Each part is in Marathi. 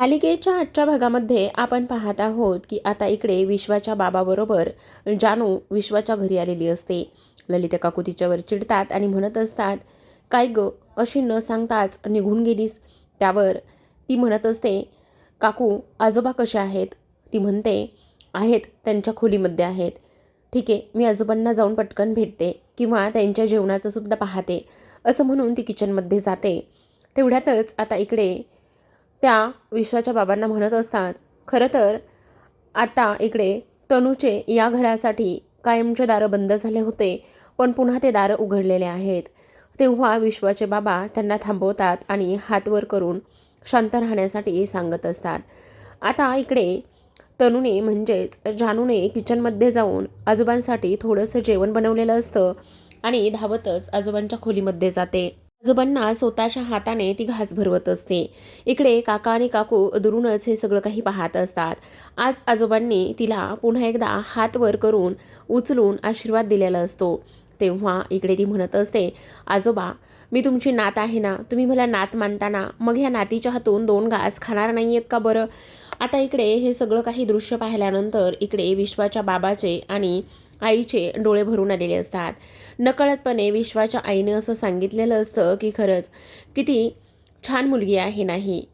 मालिकेच्या आजच्या भागामध्ये आपण पाहत आहोत की आता इकडे विश्वाच्या बाबाबरोबर जानू विश्वाच्या घरी आलेली असते. ललिता काकू तिच्यावर चिडतात आणि म्हणत असतात काय ग अशी न सांगताच निघून गेलीस. त्यावर ती म्हणत असते काकू आजोबा कसे आहेत? ती म्हणते आहेत त्यांच्या खोलीमध्ये आहेत. ठीक आहे मी आजोबांना जाऊन पटकन भेटते किंवा त्यांच्या जेवणाचं सुद्धा पाहते असं म्हणून ती किचनमध्ये जाते. तेवढ्यातच आता इकडे त्या विश्वाच्या बाबांना म्हणत असतात खरं तर आता इकडे तनूचे या घरासाठी कायमचे दारं बंद झाले होते पण पुन्हा ते दारं उघडलेले आहेत. तेव्हा विश्वाचे बाबा त्यांना थांबवतात आणि हात वर करून शांत राहण्यासाठी सांगत असतात आता इकडे तनूने म्हणजेच जानूने किचनमध्ये जाऊन आजोबांसाठी थोडंसं जेवण बनवलेलं असतं आणि धावतच आजोबांच्या खोलीमध्ये जाते. आजोबांना स्वतःच्या हाताने ती घास भरवत असते. इकडे काका आणि काकू दुरूनच हे सगळं काही पाहत असतात. आज आजोबांनी तिला पुन्हा एकदा हात वर करून उचलून आशीर्वाद दिलेला असतो. तेव्हा इकडे ती म्हणत असते आजोबा मी तुमची नात आहे ना? तुम्ही मला नात मानताना मग ह्या नातीच्या हातून दोन घास खाणार नाही आहेत का बरं? आता इकडे हे सगळं काही दृश्य पाहिल्यानंतर इकडे विश्वाच्या बाबाचे आणि आईचे डोळे भरून आलेले असतात. नकळतपणे विश्वाच्या आईने असं सांगितलेलं असतं की खरंच किती छान मुलगी आहे नाही.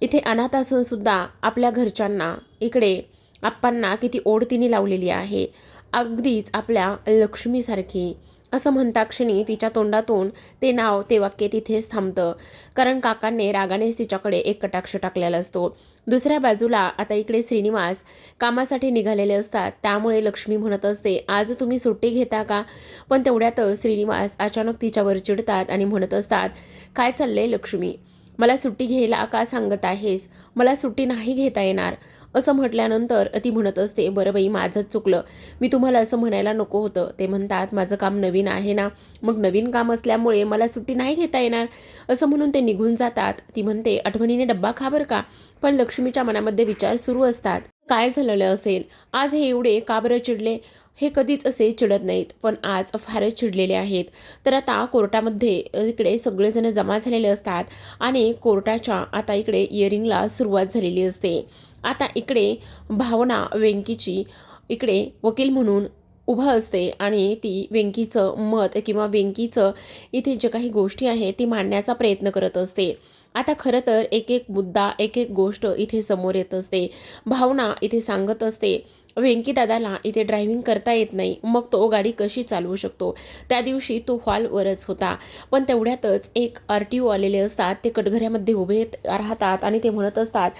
इथे अनाथ असून सुद्धा आपल्या घरच्यांना इकडे आप्पांना किती ओढ तिने लावलेली आहे. अगदीच आपल्या लक्ष्मीसारखी. असं म्हणता क्षणी तिच्या तोंडातून ते नाव ते वाक्य तिथेच थांबतं. कारण काकांनी रागानेच तिच्याकडे एक कटाक्ष टाकलेला असतो. दुसऱ्या बाजूला आता इकडे श्रीनिवास कामासाठी निघालेले असतात. त्यामुळे लक्ष्मी म्हणत असते आज तुम्ही सुट्टी घेता का? पण तेवढ्यातच श्रीनिवास अचानक तिच्यावर चिडतात आणि म्हणत असतात काय चाललंय लक्ष्मी? मला सुट्टी घ्यायला का सांगत आहेस? मला सुट्टी नाही घेता येणार. असं म्हटल्यानंतर ती म्हणत असते बरं बाई माझंच चुकलं. मी तुम्हाला असं म्हणायला नको होतं. ते म्हणतात माझं काम नवीन आहे ना. मग नवीन काम असल्यामुळे मला सुट्टी नाही घेता येणार. असं म्हणून ते निघून जातात. ती म्हणते आठवणीने डब्बा खा बरं का. पण लक्ष्मीच्या मनामध्ये विचार सुरू असतात. काय झालेलं असेल? आज हे एवढे का बरं चिडले? हे कधीच असे चिडत नाहीत पण आज फारच चिडलेले आहेत. तर आता कोर्टामध्ये इकडे सगळेजण जमा झालेले असतात आणि कोर्टाच्या आता इकडे इयरिंगला सुरुवात झालेली असते. आता इकडे भावना वेंकीची इकडे वकील म्हणून उभं असते आणि ती वेंकीचं मत किंवा वेंकीचं इथे जे काही गोष्टी आहेत ती मांडण्याचा प्रयत्न करत असते. आता खरं तर एक एक मुद्दा एक एक गोष्ट इथे समोर येत असते. भावना इथे सांगत असते. व्यंकीदादाला इथे ड्रायव्हिंग करता येत नाही. मग तो गाडी कशी चालवू शकतो? त्या दिवशी तो हॉलवरच होता. पण तेवढ्यातच एक आर टी ओ आलेले असतात. ते कटघऱ्यामध्ये उभे राहतात आणि ते म्हणत असतात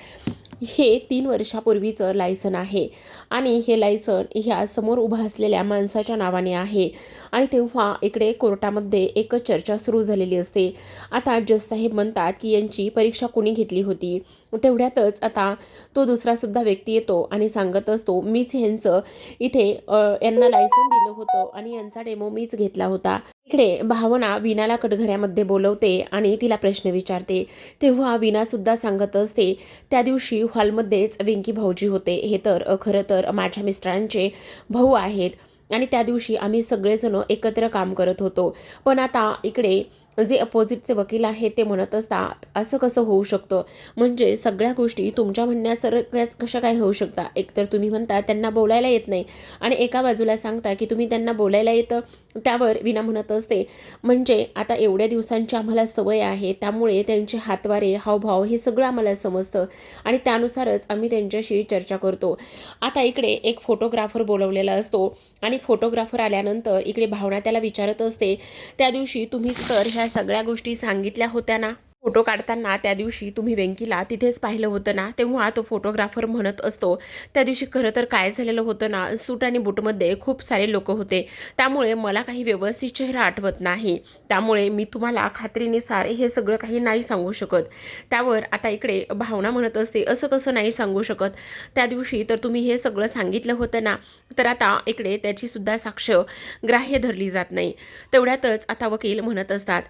हे तीन वर्षापूर्वीचं लायसन आहे. आणि हे लायसन ह्या समोर उभा असलेल्या माणसाच्या नावाने आहे. आणि तेव्हा इकडे कोर्टामध्ये एक चर्चा सुरू झालेली असते. आता जज साहेब म्हणतात की यांची परीक्षा कोणी घेतली होती? तेवढ्यातच आता तो दुसरासुद्धा व्यक्ती येतो आणि सांगत असतो मीच ह्यांचं इथे यांना लायसन दिलं होतं आणि यांचा डेमो मीच घेतला होता. इकडे भावना विनाला कटघऱ्यामध्ये बोलवते आणि तिला प्रश्न विचारते. तेव्हा विनासुद्धा सांगत असते त्या दिवशी हॉलमध्येच वेंकी भाऊजी होते. हे तर खरं तर माझ्या मिस्टरांचे भाऊ आहेत. आणि त्या दिवशी आम्ही सगळेजण एकत्र काम करत होतो. पण आता इकडे जे अपोजिटचे वकील आहेत ते म्हणत असतात असं कसं होऊ शकतं? म्हणजे सगळ्या गोष्टी तुमच्या म्हणण्यासारख्याच कशा काय होऊ शकता एकतर तुम्ही म्हणता त्यांना बोलायला येत नाही. आणि एका बाजूला सांगता की तुम्ही त्यांना बोलायला येतं त्यावर विना म्हणत असते. म्हणजे आता एवढ्या दिवसांची आम्हाला सवय आहे त्यामुळे त्यांचे हातवारे हावभाव हे सगळं आम्हाला समजतं आणि त्यानुसारच आम्ही त्यांच्याशी चर्चा करतो. आता इकडे एक फोटोग्राफर बोलवलेला असतो आणि फोटोग्राफर आल्यानंतर इकडे भावना त्याला विचारत असते त्या दिवशी तुम्ही तर ह्या सगळ्या गोष्टी सांगितल्या होत्या ना? फोटो काढताना त्या दिवशी तुम्ही वेंकीला तिथेच पाहिलं होतं ना तेव्हा तो फोटोग्राफर म्हणत असतो त्या दिवशी खरं तर काय झालेलं होतं ना सूट आणि बूटमध्ये खूप सारे लोक होते त्यामुळे मला काही व्यवस्थित चेहरा आठवत नाही त्यामुळे मी तुम्हाला खात्रीनुसार हे सगळं काही नाही सांगू शकत. त्यावर आता इकडे भावना म्हणत असते असं कसं नाही सांगू शकत? त्या दिवशी तर तुम्ही हे सगळं सांगितलं होतं ना तर आता इकडे त्याचीसुद्धा साक्ष ग्राह्य धरली जात नाही. तेवढ्यातच आता वकील म्हणत असतात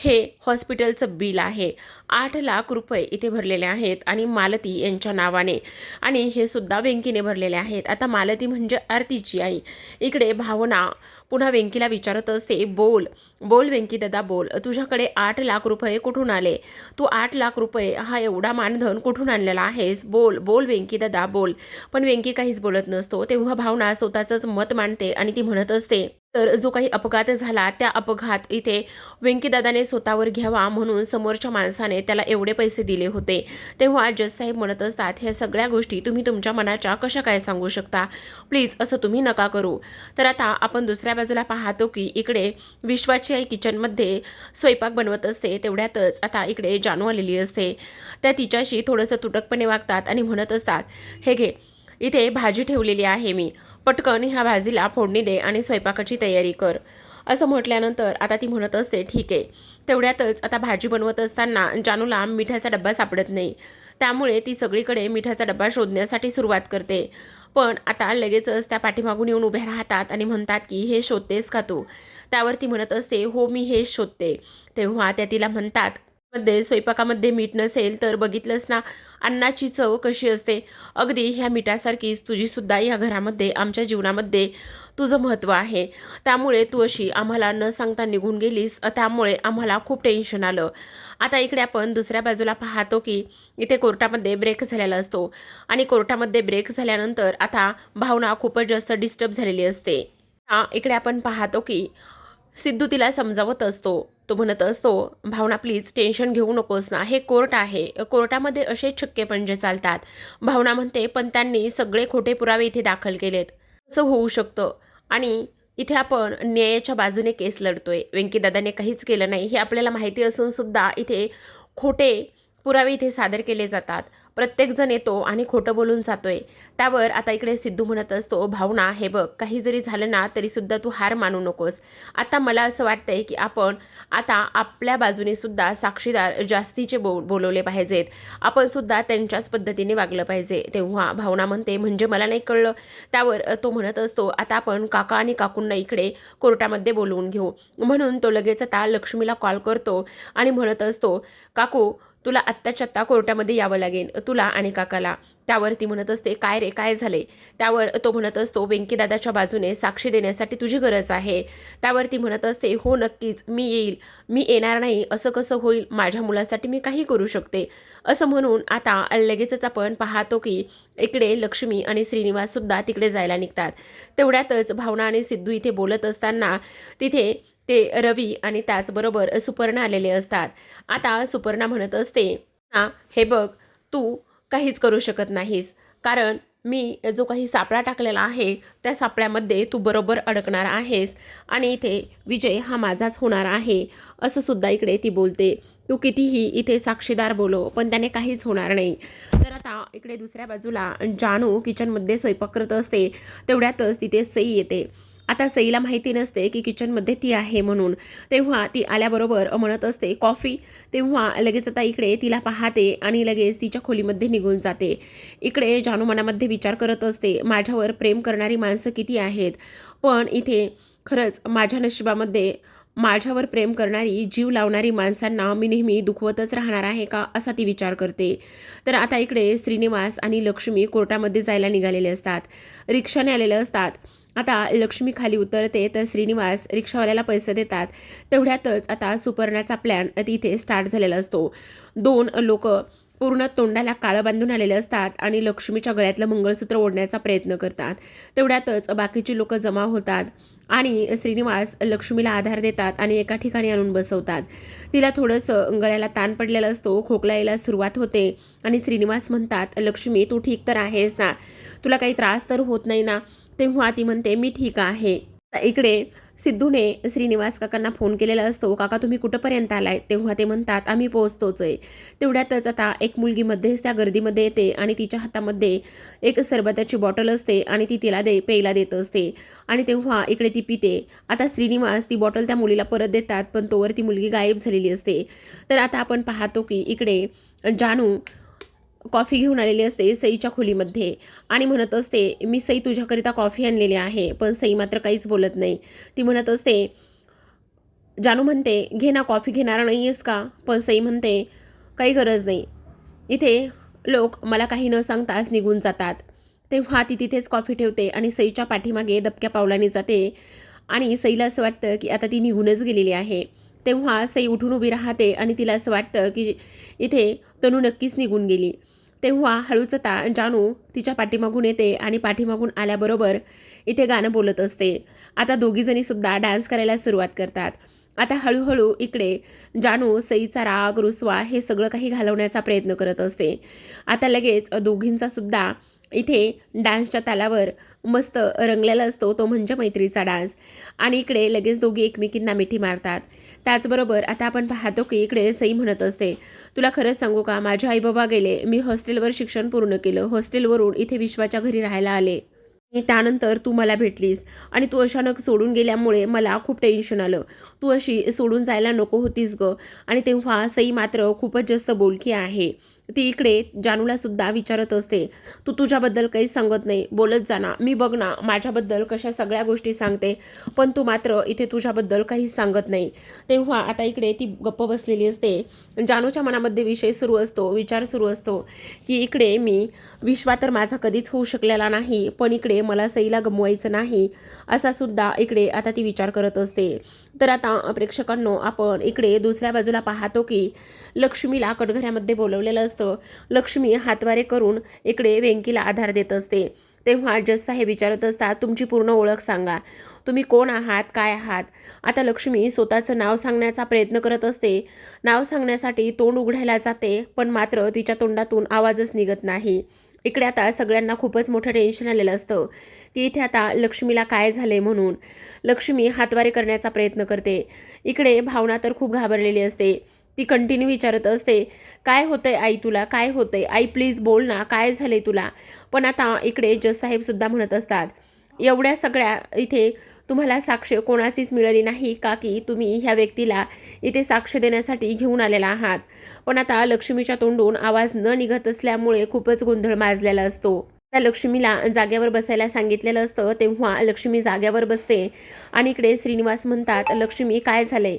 हे हॉस्पिटलचं बिल आहे. आठ लाख रुपये इथे भरलेले आहेत आणि मालती यांच्या नावाने. आणि हे सुद्धा वेंकीने भरलेले आहेत. आता मालती म्हणजे आरतीची आई. इकडे भावना पुन्हा वेंकीला विचारत असते बोल बोल वेंकी दादा बोल. तुझ्याकडे आठ लाख रुपये कुठून आले? तू आठ लाख रुपये हा एवढा मानधन कुठून आणलेला आहेस? बोल बोल वेंकी दादा बोल. पण वेंकी काहीच बोलत नसतो. तेव्हा भावना स्वतःचंच मत मांडते आणि ती म्हणत असते तर जो काही अपघात झाला त्या अपघात इथे व्यंकीदादाने स्वतःवर घ्यावा म्हणून समोरच्या माणसाने त्याला एवढे पैसे दिले होते. तेव्हा जज साहेब म्हणत असतात ह्या सगळ्या गोष्टी तुम्ही तुमच्या मनाच्या कशा काय सांगू शकता? प्लीज असं तुम्ही नका करू. तर आता आपण दुसऱ्या बाजूला पाहतो की इकडे विश्वाची आई किचनमध्ये स्वयंपाक बनवत असते तेवढ्यातच आता इकडे जानू आलेली असते. त्या तिच्याशी थोडंसं तुटकपणे वागतात आणि म्हणत असतात हे घे इथे भाजी ठेवलेली आहे मी. पटकन ह्या भाजीला फोडणी दे आणि स्वयंपाकाची तयारी कर. असं म्हटल्यानंतर आता ती म्हणत असते ठीक आहे. तेवढ्यातच आता भाजी बनवत असताना जानूला मिठाचा डब्बा सापडत नाही. त्यामुळे ती सगळीकडे मिठाचा डब्बा शोधण्यासाठी सुरुवात करते. पण आता लगेचच त्या पाठीमागून येऊन उभ्या राहतात आणि म्हणतात की हे शोधतेस का तू? त्यावर ती म्हणत असते हो मी हे शोधते. तेव्हा त्या तिला म्हणतात मध्ये स्वयंपाकामध्ये मीठ नसेल तर बघितलंस ना अन्नाची चव कशी असते? अगदी ह्या मिठासारखीच तुझीसुद्धा या घरामध्ये आमच्या जीवनामध्ये तुझं महत्त्व आहे. त्यामुळे तू अशी आम्हाला न सांगता निघून गेलीस त्यामुळे आम्हाला खूप टेन्शन आलं. आता इकडे आपण दुसऱ्या बाजूला पाहतो की इथे कोर्टामध्ये ब्रेक झालेला असतो. आणि कोर्टामध्ये ब्रेक झाल्यानंतर आता भावना खूपच जास्त डिस्टर्ब झालेली असते. इकडे आपण पाहतो की सिद्धू तिला समजावत असतो. तो म्हणत असतो भावना प्लीज टेन्शन घेऊ नकोस ना. हे कोर्ट आहे. कोर्टामध्ये असे छक्के पंजे चालतात. भावना म्हणते पण त्यांनी सगळे खोटे पुरावे इथे दाखल केलेत. असं होऊ शकतं. आणि इथे आपण न्यायाच्या बाजूने केस लढतोय. व्यंकीदादाने काहीच केलं नाही. हे आपल्याला माहिती असून सुद्धा इथे खोटे पुरावे इथे सादर केले जातात. प्रत्येकजण येतो आणि खोटं बोलून जातोय. त्यावर आता इकडे सिद्धू म्हणत असतो भावना हे बघ काही जरी झालं ना तरीसुद्धा तू हार मानू नकोस. आता मला असं वाटतंय की आपण आता आपल्या बाजूने सुद्धा साक्षीदार जास्तीचे बो बोलवले पाहिजेत. आपण सुद्धा त्यांच्याच पद्धतीने वागलं पाहिजे. तेव्हा भावना म्हणते म्हणजे मला नाही कळलं. त्यावर तो म्हणत असतो आता आपण काका आणि काकूंना इकडे कोर्टामध्ये बोलवून घेऊ. म्हणून तो लगेच आता लक्ष्मीला कॉल करतो आणि म्हणत असतो काकू तुला आत्ताच्या आत्ता कोर्टामध्ये यावं लागेल तुला आणि काकाला. त्यावर ती म्हणत असते काय रे काय झाले त्यावर तो म्हणत असतो व्यंकीदादाच्या बाजूने साक्षी देण्यासाठी तुझी गरज आहे. त्यावर ती म्हणत असते हो नक्कीच मी येईल. मी येणार नाही असं कसं होईल? माझ्या मुलासाठी मी काही करू शकते. असं म्हणून आता लगेचच आपण पाहतो की इकडे लक्ष्मी आणि श्रीनिवाससुद्धा तिकडे जायला निघतात. तेवढ्यातच भावना आणि सिद्धू इथे बोलत असताना तिथे ते रवी आणि त्याचबरोबर सुपर्णा आलेले असतात. आता सुपर्णा म्हणत असते ना हे बघ तू काहीच करू शकत नाहीस. कारण मी जो काही सापळा टाकलेला आहे त्या सापळ्यामध्ये तू बरोबर अडकणार आहेस आणि इथे विजय हा माझाच होणार आहे. असं सुद्धा इकडे ती बोलते. तू कितीही इथे साक्षीदार बोलो पण त्याने काहीच होणार नाही. तर आता इकडे दुसऱ्या बाजूला जानू किचनमध्ये स्वयंपाक करत असते तेवढ्यातच तिथे सई येते. आता सईला माहिती नसते की किचनमध्ये ती आहे म्हणून. तेव्हा ती आल्याबरोबर म्हणत असते कॉफी. तेव्हा लगेच आता इकडे तिला पाहते आणि लगेच तिच्या खोलीमध्ये निघून जाते. इकडे जानू मनामध्ये विचार करत असते माझ्यावर प्रेम करणारी माणसं किती आहेत? पण इथे खरंच माझ्या नशिबामध्ये माझ्यावर प्रेम करणारी जीव लावणारी माणसांना मी नेहमी दुखवतच राहणार आहे का? असा ती विचार करते. तर आता इकडे श्रीनिवास आणि लक्ष्मी कोर्टामध्ये जायला निघालेले असतात. रिक्षाने आलेले असतात. आता लक्ष्मी खाली उतरते तर श्रीनिवास रिक्षावाल्याला पैसे देतात. तेवढ्यातच आता सुपर्णाचा प्लॅन तिथे स्टार्ट झालेला असतो. दोन लोक पूर्ण तोंडाला काळं बांधून आलेले असतात आणि लक्ष्मीच्या गळ्यातलं मंगळसूत्र ओढण्याचा प्रयत्न करतात. तेवढ्यातच बाकीची लोक जमा होतात आणि श्रीनिवास लक्ष्मीला आधार देतात आणि एका ठिकाणी आणून बसवतात. तिला थोडंसं गळ्याला ताण पडलेला असतो खोकला यायला सुरुवात होते आणि श्रीनिवास म्हणतात लक्ष्मी तू ठीक तर आहेस ना? तुला काही त्रास तर होत नाही ना? तेव्हा ती म्हणते मी ठीक आहे. इकडे सिद्धूने श्रीनिवास काकांना फोन केलेला असतो. काका तुम्ही कुठंपर्यंत आलाय? तेव्हा ते म्हणतात आम्ही पोहोचतोच आहे. तेवढ्यातच आता एक मुलगी मध्येच त्या गर्दीमध्ये येते आणि तिच्या हातामध्ये एक सरबताची बॉटल असते आणि ती तिला दे प्यायला देत असते. आणि तेव्हा इकडे ती पिते. आता श्रीनिवास ती बॉटल त्या मुलीला परत देतात पण तोवर ती मुलगी गायब झालेली असते. तर आता आपण पाहतो की इकडे जानू कॉफी घेऊन आलेली असते सईच्या खोलीमध्ये. आणि म्हणत असते मी सई तुझ्याकरिता कॉफी आणलेली आहे पण सई मात्र काहीच बोलत नाही. ती म्हणत असते जानू म्हणते घे ना कॉफी घेणार नाही आहेस का? पण सई म्हणते काही गरज नाही. इथे लोक मला काही न सांगताच निघून जातात. तेव्हा ती तिथेच कॉफी ठेवते आणि सईच्या पाठीमागे दबक्या पावलाने जाते. आणि सईला असं वाटतं की आता ती निघूनच गेलेली आहे. तेव्हा सई उठून उभी राहते आणि तिला असं वाटतं की इथे तनू नक्कीच निघून गेली. तेव्हा हळूच ता जानू तिच्या पाठीमागून येते आणि पाठीमागून आल्याबरोबर इथे गाणं बोलत असते. आता दोघीजणीसुद्धा डान्स करायला सुरुवात करतात. आता हळूहळू इकडे जानू सईचा राग रुसवा हे सगळं काही घालवण्याचा प्रयत्न करत असते. आता लगेच दोघींचासुद्धा इथे डान्सच्या तालावर मस्त रंगलेला असतो तो म्हणजे मैत्रीचा डान्स आणि इकडे लगेच दोघी एकमेकींना मिठी मारतात. त्याचबरोबर आता आपण पाहतो की इकडे सई म्हणत असते तुला खरंच सांगू का? माझे आई बाबा गेले. मी हॉस्टेलवर शिक्षण पूर्ण केलं. हॉस्टेलवरून इथे विश्वाच्या घरी राहायला आले. आणि त्यानंतर तू मला भेटलीस. आणि तू अचानक सोडून गेल्यामुळे मला खूप टेन्शन आलं. तू अशी सोडून जायला नको होतीस ग. आणि तेव्हा सई मात्र खूपच जास्त बोलकी आहे. ती इकडे जानूला सुद्धा विचारत असते तू तुझ्याबद्दल काही सांगत नाही बोलत जाना मी बघ ना माझ्याबद्दल कशा सगळ्या गोष्टी सांगते पण तू मात्र इथे तुझ्याबद्दल काहीच सांगत नाही. तेव्हा आता इकडे ती गप्प बसलेली असते. जानूच्या मनामध्ये विषय सुरू असतो विचार सुरू असतो की इकडे मी विश्वा तर माझा कधीच होऊ शकलेला नाही पण इकडे मला सईला गमवायचं नाही असा सुद्धा इकडे आता ती विचार करत असते. तर आता प्रेक्षकांनो आपण इकडे दुसऱ्या बाजूला पाहतो की लक्ष्मीला कटघऱ्यामध्ये बोलवलेलं असतं. लक्ष्मी हातवारे करून इकडे वेंकीला आधार देत असते. तेव्हा जज हे विचारत असतात तुमची पूर्ण ओळख सांगा. तुम्ही कोण आहात? काय आहात? आता लक्ष्मी स्वतःचं नाव सांगण्याचा प्रयत्न करत असते. नाव सांगण्यासाठी तोंड उघडायला जाते पण मात्र तिच्या तोंडातून आवाजच निघत नाही. इकडे आता सगळ्यांना खूपच मोठं टेन्शन आलेलं असतं. की इथे आता लक्ष्मीला काय झाले म्हणून? लक्ष्मी हातवारे करण्याचा प्रयत्न करते. इकडे भावना तर खूप घाबरलेली असते. ती कंटिन्यू विचारत असते काय होतंय आई तुला? काय होतंय? आई प्लीज बोल ना काय झाले तुला? पण आता इकडे जज साहेबसुद्धा म्हणत असतात एवढ्या सगळ्या इथे तुम्हाला साक्ष कोणाचीच मिळाली नाही का की तुम्ही ह्या व्यक्तीला इथे साक्ष देण्यासाठी घेऊन आलेला आहात? पण आता लक्ष्मीच्या तोंडून आवाज न निघत असल्यामुळे खूपच गोंधळ माजलेला असतो. त्या लक्ष्मीला जाग्यावर बसायला सांगितलेलं असतं तेव्हा लक्ष्मी जाग्यावर बसते आणि इकडे श्रीनिवास म्हणतात लक्ष्मी काय झालंय?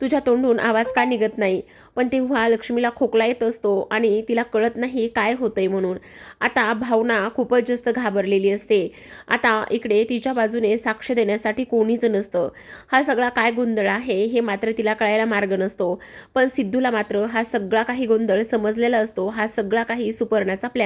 तुझ्या तोंडून आवाज का निघत नाही? पण तेव्हा लक्ष्मीला खोकला येत असतो आणि तिला कळत नाही काय होतंय म्हणून. आता भावना खूपच जास्त घाबरलेली असते. आता इकडे तिच्या बाजूने साक्ष देण्यासाठी कोणीच नसतं. हा सगळा काय गोंधळ आहे हे मात्र तिला कळायला मार्ग नसतो. पण सिद्धूला मात्र हा सगळा काही गोंधळ समजलेला असतो. हा सगळा काही सुपर्णाचा प्लॅन